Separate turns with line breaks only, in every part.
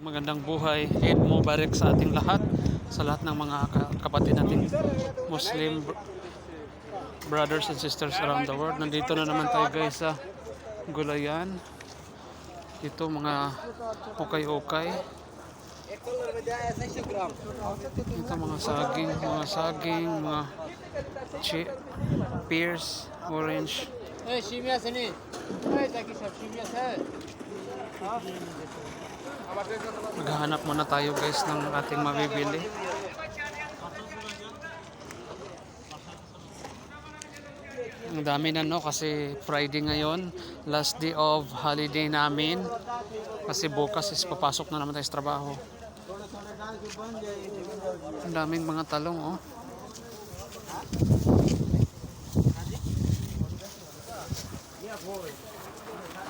Magandang buhay and mubarak sa ating lahat, sa lahat ng mga kapatid nating Muslim brothers and sisters around the world. Nandito na naman tayo guys sa Gulayan. Ito mga ukay-ukay. Ito mga saging, mga saging, mga chi pears, orange.
Eh, shimya sini. Eh, taki shimya sa.
Maghahanap muna tayo guys ng ating mabibili. Ang dami na no kasi Friday ngayon, last day of holiday namin. Kasi bukas is papasok na naman tayo sa trabaho. Ang daming mga talong oh.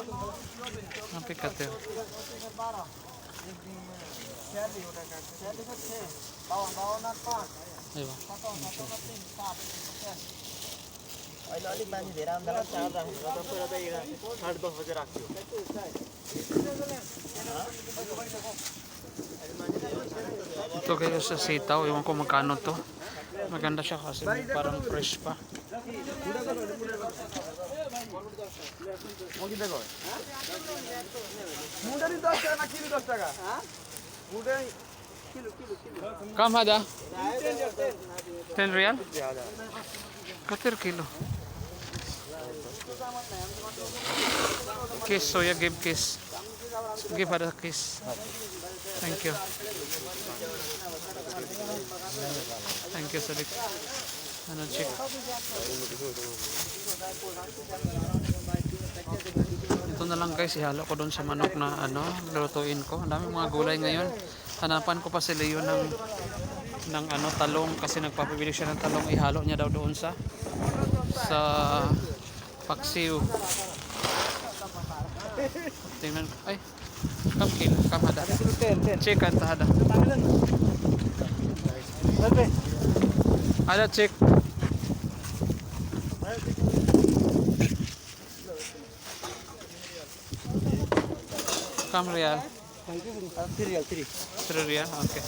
katir. Mapi katir. Aywa.
अहिले अलिक मान्छे धेरै आउँदा चार राख्नु र पहिला त एघार साढे दस बजे राख्थ्यो
Ito kayo sa sitaw, ewan ko magkano to. Maganda siya kasi parang fresh pa.
মুরগি দেখো মুটারি দশ টাকা না কিলো দশ
টাকা মুটারি كم هذا؟ 10 ريال؟ كثير كيلو كيس صويا جيب كيس give her a kiss. Thank you. Thank you, Sadiq. Ano, chick? Ito na lang guys, ihalo ko doon sa manok na ano, lutuin ko. Ang dami mga gulay ngayon. Hanapan ko pa si Leo ng ng ano talong kasi nagpapabili siya ng talong ihalo niya daw doon sa sa paksiw. Tingnan ay kam kilo kam hada. Check ang hada. Ada check. Kam real.
Serial three
3 real? Okay.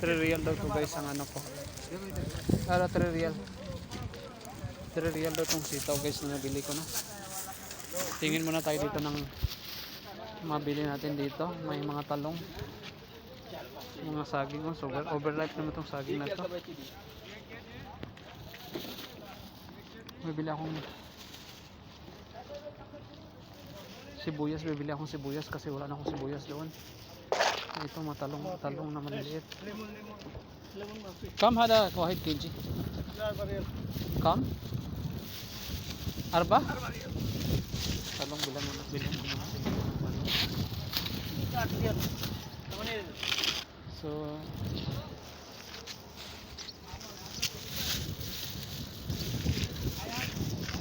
3 real daw to guys ang ano ko. Ara 3 real. 3 real daw tong sitaw guys na nabili ko na. Tingin muna tayo dito ng mabili natin dito. May mga talong. Mga saging. Oh, so over- overripe naman tong saging na to. Bibili akong sibuyas. Bibili akong sibuyas kasi wala na akong sibuyas doon. Ito matalong talong na maliliit. Kam hada wahid kg. Kam? Arba? Talong bilang bilang mga So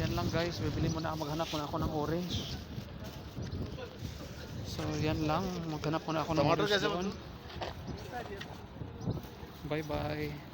Yan lang guys, bibili muna ako maghanap muna ako ng orange. So yan lang, maghanap muna ako ng orange doon. Bye bye.